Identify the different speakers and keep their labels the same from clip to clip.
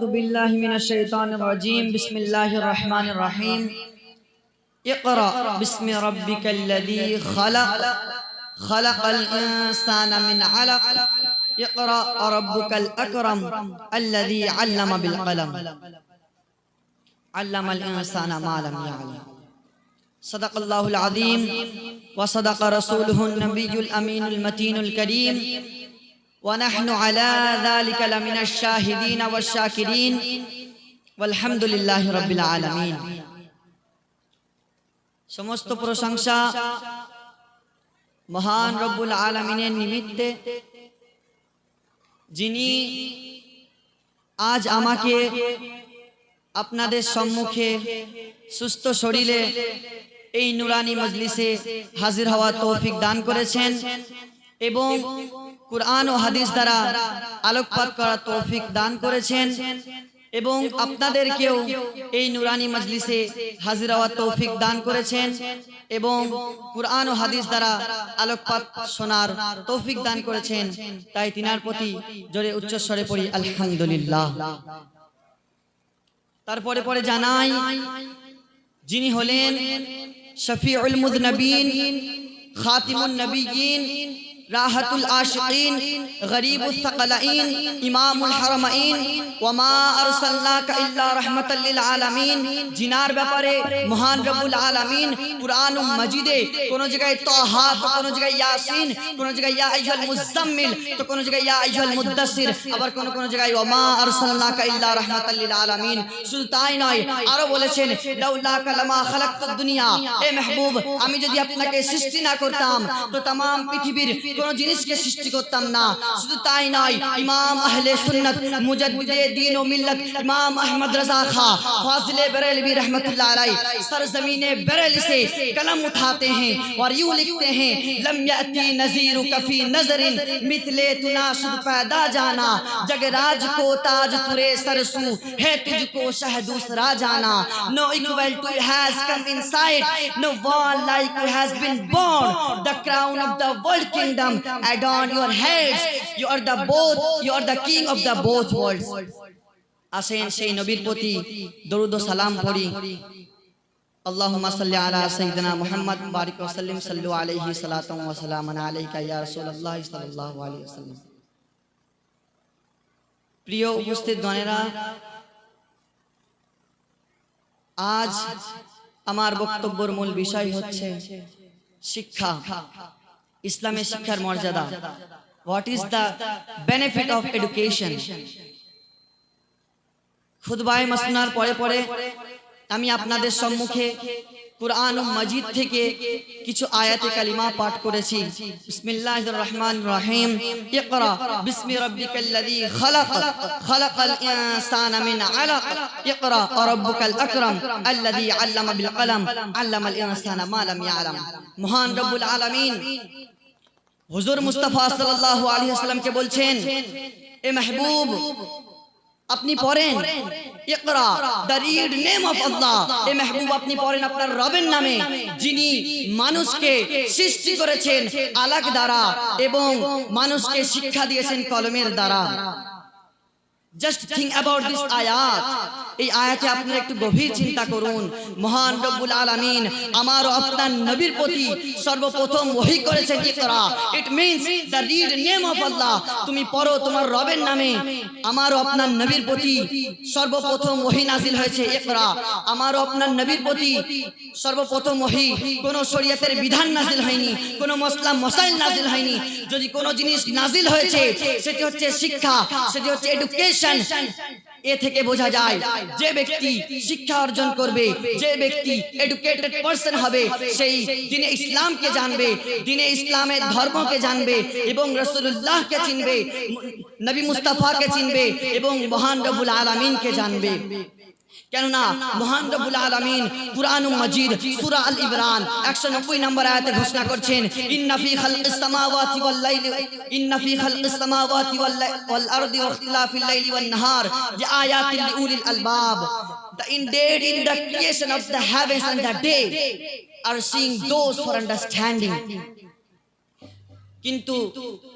Speaker 1: أعوذ بالله من الشيطان الرجيم. بسم الله الرحمن الرحيم. اقرأ بسم ربك الذي خلق. خلق الإنسان من علق. اقرأ ربك الأكرم الذي علم بالقلم. علم الإنسان ما لم يعلم. صدق الله العظيم. وصدق رسوله النبي الأمين المتين الكريم. ونحن على ذلك لمن الشاهدين والشاكرين والحمد لله رب العالمين সমস্ত প্রশংসা মহান রব্বুল আলমিনের নিমিত্তে যিনি আজ আমাকে আপনাদের সম্মুখে সুস্থ শরীরে এই নুরানি মজলিসে হাজির হওয়া তৌফিক দান করেছেন এবং কুরআন ও হাদিস দ্বারা আলোকপাত করা তৌফিক দান করেছেন এবং আপনাদেরকেও এই নুরানি মজলিসে হাজির হওয়া তৌফিক দান করেছেন এবং কুরআন ও হাদিস দ্বারা আলোকপাত শোনার তৌফিক দান করেছেন। তাই তিনার প্রতি জোরে উচ্চস্বরে পড়ি, আলহামদুলিল্লাহ। তারপরে পরে জানাই, যিনি হলেন শফিউল মুদনবীন খাতিমুন নবীন রাহাতুল আশিকিন গরিবুল সাকালাইন ইমামুল হারামাইন ওয়ামা আরসালনাকা ইল্লা রাহমাতাল লিল আলামিন জিনার ব্যাপারে মহান রব্বুল আলামিন কুরআন মাজিদে কোন জায়গায় তাহা তো কোন জায়গায় ইয়াসিন কোন জায়গায় ইয়া আইয়ুহাল মুজাম্মিল তো কোন জায়গায় ইয়া আইয়ুহাল মুদ্দাসসির আবার কোন কোন জায়গায় ওয়ামা আরসালনাকা ইল্লা রাহমাতাল লিল আলামিন শুধু তাই নয় আরো বলেছেন লাউলা কালামা খালাকতুদ দুনিয়া এ মাহবুব আমি যদি আপনাকে সৃষ্টি না করতাম তো तमाम পৃথিবীর کنو جنس کے সৃষ্টি کو تمنا শুধু تائن آئی امام اہل سنت مجدد دین و ملت امام احمد رضا خان فاضل بریل بھی رحمت اللہ علی سرزمین بریل سے کلم اٹھاتے ہیں اور یوں لکھتے ہیں لم یأتی نظیر کفی نظر مثل تناشد پیدا جانا جگ راج کو تاج ترے سرسو ہے تجھ کو شہ دوسرا جانا نو equal to has come inside No one like who has been born. The crown of the world kingdom adorn your heads you are the both you are the king of the both worlds আসেন সেই নবীর প্রতি দরুদ ও সালাম পড়ি اللهم صل على سيدنا محمد بارك وسلم صلوا عليه صلاة وسلاما عليك يا رسول الله صلى الله عليه وسلم প্রিয় উপস্থিত গণেরা আজ আমার বক্তব্যের মূল বিষয় হচ্ছে শিক্ষা ইসলামের শিক্ষার মর্যাদা। What is the benefit of education খুদবায় মাসনার পরে পরে আমি আপনাদের সম্মুখে কুরআন মজিদ থেকে কিছু আয়াতে কালিমা পাঠ করেছি। বিসমিল্লাহির রহমানির রহিম। ইকরা। বিসমি রাব্বিকাল্লাযী খালাক। খালাকাল ইনসানা মিন আলাক। ইকরা। রাব্বুকাল আকরাম। আল্লাযী আল্লামা বিল কলম। আল্লামাল ইনসানা মা লাম ইয়ালাম। মহান রব্বুল আলামিন। হুজুর মুস্তাফা সাল্লাল্লাহু আলাইহি ওয়াসাল্লামকে বলছেন, এ মাহবুব, আপনি পড়েন, ইকরা the read name of Allah. এ মাহবুব, আপনি পড়েন আপনার রবের নামে, যিনি মানুষকে সৃষ্টি করেছেন আলাক দ্বারা এবং মানুষকে শিক্ষা দিয়েছেন কলমের দ্বারা। জাস্ট থিঙ্ক অ্যাবাউট দিস আয়াত এই আয়াতে আপনারা একটু গভীর চিন্তা করুন। মহান রব্বুল আলামিন আমার আপনার নবীর প্রতি সর্বপ্রথম ওহী করেছেন ইকরা it means the read name of Allah তুমি পড়ো তোমার রবের নামে। আমার আপনার নবীর প্রতি সর্বপ্রথম ওহী নাজিল হয়েছে ইকরা আমার আপনার নবীর প্রতি সর্বপ্রথম ওহী কোন শরীয়তের বিধান নাজিল হয়নি, কোন মসলা মসাইল নাজিল হয়নি। যদি কোন জিনিস নাজিল হয়েছে, সেটি হচ্ছে শিক্ষা, সেটি হচ্ছে এডুকেশন এ থেকে বোঝা যায় যে ব্যক্তি শিক্ষা অর্জন করবে, যে ব্যক্তি এডুকেটেড পার্সন হবে, সেই দিনে ইসলামকে জানবে, দিনে ইসলামের ধর্মকে জানবে এবং রসুল্লাহকে চিনবে, নবী মুস্তাফাকে চিনবে এবং মহান রবুল আলমিনকে জানবে। কেননা মহান রব্বুল আলামিন কুরআন মাজিদ সূরা আল ইমরান 190 নম্বর আয়াতে ঘোষণা করছেন, ইন্না ফি খালকিস সামাওয়াতি ওয়াল লাইলি ইন্না ফি খালকিস সামাওয়াতি ওয়াল আরদি ওয়া লাইলি ওয়ান নাহার, যে আলবাব। The indeed in the creation of the heavens and the day are seeing those for understanding. কিন্তু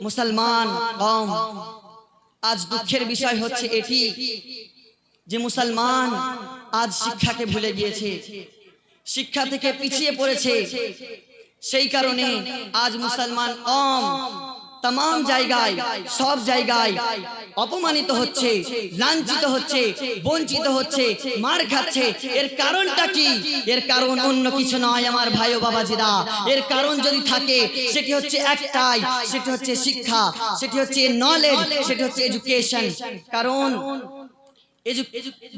Speaker 1: মুসলমান কম, আজ দুঃখের বিষয় হচ্ছে এটি যে মুসলমান আজ শিক্ষাকে ভুলে গিয়েছে, শিক্ষা থেকে পিছিয়ে পড়েছে। সেই কারণে আজ মুসলমান অম তাম জায়গায়, সব জায়গায় অপমানিত হচ্ছে, লাঞ্ছিত হচ্ছে, বঞ্চিত হচ্ছে, মার খাচ্ছে। এর কারণটা কি? এর কারণ অন্য কিছু নয় আমার ভাই ও বাবাজিরা এর কারণ যদি থাকে, সেটি হচ্ছে একটাই, সেটি হচ্ছে শিক্ষা, সেটি হচ্ছে নলেজ সেটি হচ্ছে এডুকেশন কারণ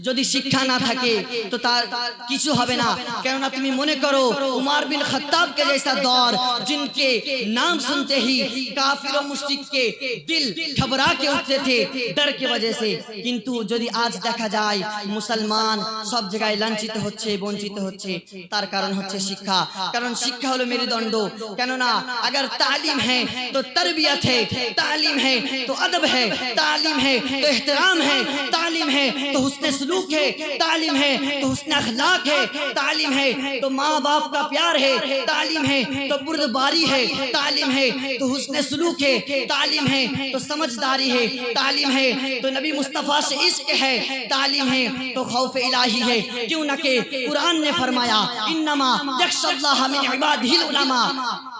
Speaker 1: যদি শিক্ষা না থাকে তো তার কিছু হবে না কেননা তুমি মনে করো उमर बिन खत्ताब के जैसा दौर जिनके नाम सुनते ही काफिर और मुश्रिक के दिल घबरा के उठते थे डर के वजह से কিন্তু যদি আজ দেখা যায় মুসলমান সব জায়গায় লাঞ্ছিত হচ্ছে বঞ্চিত হচ্ছে তার কারণ হচ্ছে শিক্ষা কারণ শিক্ষা হলো মেরুদণ্ড কেননা अगर तालीम है तो तरबियत है तालीम है तो अदब है तालीम है तो एहतराम है तालीम है تو حسن سلوک ہے تعلیم ہے تو حسن اخلاق ہے تعلیم ہے تو ماں باپ کا پیار ہے تعلیم ہے تو بردباری ہے تعلیم ہے تو حسن سلوک ہے تعلیم ہے تو سمجھداری ہے تعلیم ہے تو نبی مصطفیٰ سے عشق ہے تعلیم ہے تو خوف الہی ہے کیوں نہ کہ قرآن نے فرمایا انما یخش اللہ من عبادہ العلماء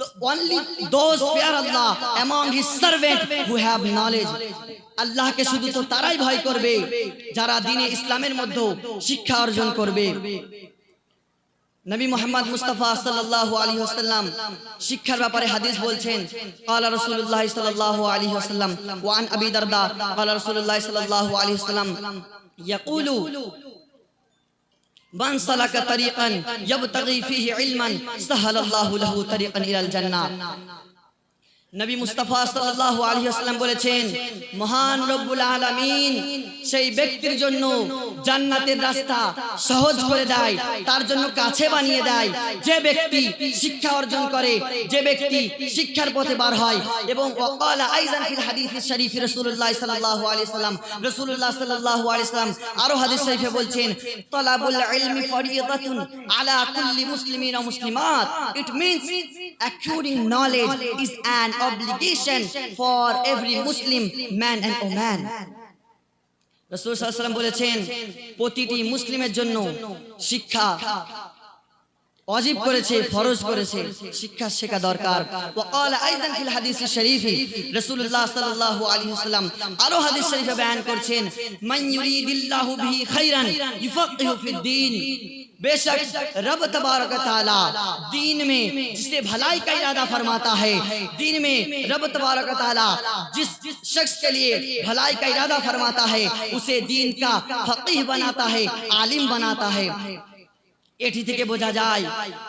Speaker 1: The- only those fear Allah among his servants who have knowledge আল্লাহকে শুধু তো তারাই ভয় করবে যারা দিনে ইসলামের মধ্যে শিক্ষা অর্জন করবে নবী মোহাম্মদ মুস্তাফা সাল্লাল্লাহু আলাইহি ওয়াসাল্লাম শিক্ষার ব্যাপারে হাদিস বলছেন قال رسول الله صلى الله عليه وسلم وعن ابي درداء قال رسول الله صلى الله عليه وسلم يقول من سلك طريقا يبتغي فيه علما سهل الله له طريقا إلى الجنة. নবী মুস্তাফা সাল্লাল্লাহু আলাইহি ওয়াসাল্লাম বলেছেন, মহান রব্বুল আলামিন সেই ব্যক্তির জন্য জান্নাতের রাস্তা সহজ করে দেয়, তার জন্য কাছে বানিয়ে দেয়। যে ব্যক্তি শিক্ষা অর্জন করে, যে ব্যক্তি শিক্ষার পথে বার হয় এবং ওয়াকালা ফিল হাদিস শরীফ, রাসূলুল্লাহ সাল্লাল্লাহু আলাইহি ওয়াসাল্লাম, রাসূলুল্লাহ সাল্লাল্লাহু আলাইহি ওয়াসাল্লাম আরও হাদিস শরীফে বলছেন, তালাবুল ইলমি আলা কুল্লি মুসলিমিন ওয়া মুসলিমাত। It means Acquiring knowledge is an obligation for every Muslim, man and woman. রসুল সাল্লাম বলেছেন, প্রতিটি মুসলিমের জন্য শিক্ষা অজীব করেছে, ফরজ করেছে, শিক্ষা শেখা দরকার ওয়াকাল আইদান ফিল হাদিস শরীফি, রাসূলুল্লাহ সাল্লাল্লাহু আলাইহি ওয়াসাল্লাম আরও হাদিস শরীফে বয়ান করছেন, মান ইউরিদিল্লাহু বিহি খাইরান ইউফাকিহু ফিদ দ্বীন بے شک رب تبارک تعالی دین میں جس نے بھلائی کا ارادہ فرماتا ہے، دین میں رب تبارک تعالی جس شخص کے لیے بھلائی کا ارادہ فرماتا ہے، اسے دین کا فقیح بناتا ہے، عالم بناتا ہے۔ এটি থেকে বোঝা যায়,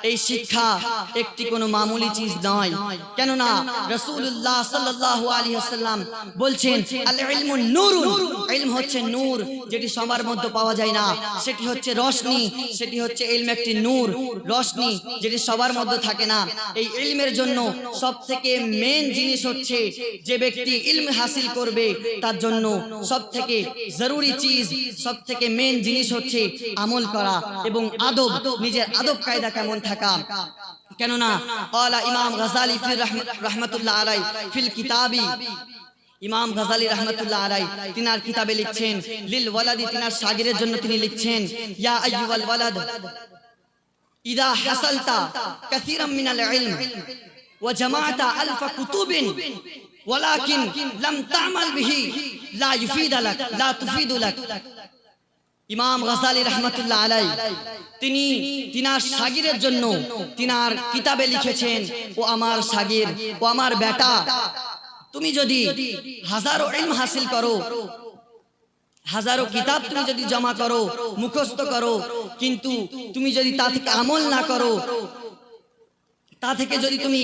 Speaker 1: এই শিক্ষা একটি কোনো মামুলি চিজ নয়। কেননা আলাইহি ওয়াসাল্লাম বলছেন হচ্ছে নূর, যেটি সবার মধ্যে পাওয়া যায় না। সেটি হচ্ছে রশনি সেটি হচ্ছে ইলম একটি নূর। রশনি যেটি সবার মধ্যে থাকে না। এই ইলমের জন্য সবথেকে মেন জিনিস হচ্ছে যে ব্যক্তি ইলম হাসিল করবে, তার জন্য সবথেকে জরুরি চিজ, সবথেকে মেন জিনিস হচ্ছে আমল করা এবং আদব। নিজের আদব কায়দা কেমন থাকা? কেননা কলা ইমাম গজালি ফির রহমতুল্লাহ আলাই ফিল কিতাবি। ইমাম গজালি রহমতুল্লাহ আলাই তিনার কিতাবে লিখছেন, লিল ওয়ালাদি তিনার সাগিরের জন্য তিনি লিখছেন, ইয়া আইয়ুল ওয়ালাদ, ইদা হাসালতা কাসীরাম মিনাল ইলম ওয়া জামাআতা আলফা কুতুবিন, ওয়ালাকিন লাম তা'মাল বিহি, লা ইউফিদালাক লা তুফিদুলাক ইমাম গাজালি রহমতুল্লাহ আলাই তিনি তিনার সাগিরের জন্য তিনার কিতাবে লিখেছেন ও আমার সাগির ও আমার বেটা। তুমি যদি হাজারো ইলম হাসিল করো হাজারো কিতাব তুমি যদি জমা করো মুখস্থ করো কিন্তু তুমি যদি তা থেকে আমল না করো তা থেকে যদি তুমি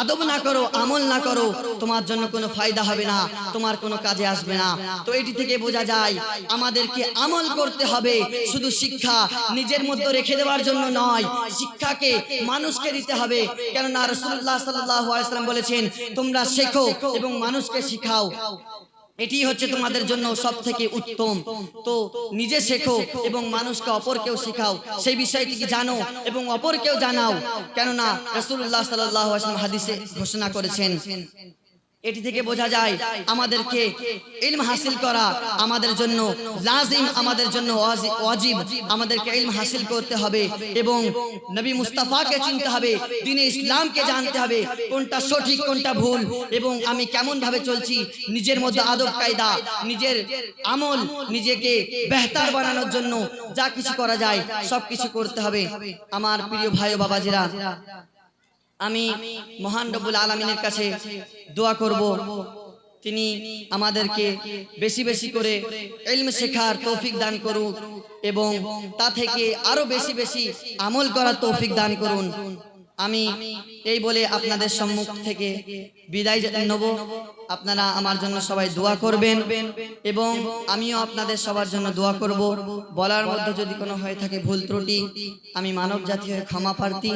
Speaker 1: আদব না করো, আমল না করো, তোমার জন্য কোনো ফায়দা হবে না, তোমার কোনো কাজে আসবে না। তো এটি থেকে বোঝা যায়, আমাদেরকে আমল করতে হবে শুধু শিক্ষা নিজের মধ্যে রেখে দেওয়ার জন্য নয়, শিক্ষাকে মানুষকে দিতে হবে। কেননা রসুল্লাহ সাল্লাহ আলাইসাল্লাম বলেছেন, তোমরা শেখো এবং মানুষকে শিখাও। এটি হচ্ছে তোমাদের জন্য সব থেকে উত্তম। তো নিজে শেখো এবং মানুষকে অপরকেও শেখাও। সেই বিষয়টি কি জানো এবং অপরকেও জানাও। কেননা রসুল্লাহ সাল্লাহ হাদিসে ঘোষণা করেছেন এটি থেকে বোঝা যায় আমাদেরকে ইলম হাসিল করা আমাদের জন্য লাজিম আমাদের জন্য ওয়াজি- ওয়াজিব। আমাদেরকে ইলম হাসিল করতে হবে এবং নবী মুস্তাফাকে চিনতে হবে দিনে ইসলামকে জানতে হবে কোনটা সঠিক কোনটা ভুল এবং আমি কেমন ভাবে চলছি নিজের মধ্যে আদব কায়দা নিজের আমল নিজেকে বেহতার বানানোর জন্য যা কিছু করা যায় সব কিছু করতে হবে। আমার প্রিয় ভাই ও বাবাজিরা আমি মহান রবুল আলমিনের কাছে দোয়া করব। তিনি আমাদেরকে বেশি বেশি করে এলম শেখার তৌফিক দান করুন এবং তা থেকে আরও বেশি বেশি আমল করার তৌফিক দান করুন। আমি এই বলে আপনাদের সম্মুখ থেকে বিদায় নেব। আপনারা আমার জন্য সবাই দোয়া করবেন এবং আমিও আপনাদের সবার জন্য দোয়া করব। বলার মধ্যে যদি কোনো হয়ে থাকে ভুল ত্রুটি, আমি মানব জাতি হয়ে ক্ষমা প্রার্থী,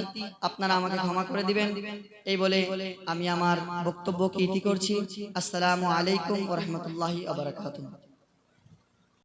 Speaker 1: আপনারা আমাকে ক্ষমা করে দিবেন। এই বলে আমি আমার বক্তব্যকে ইতি করছি। আসসালামু আলাইকুম ওরহমতুল্লাহি আবরাকাতুহ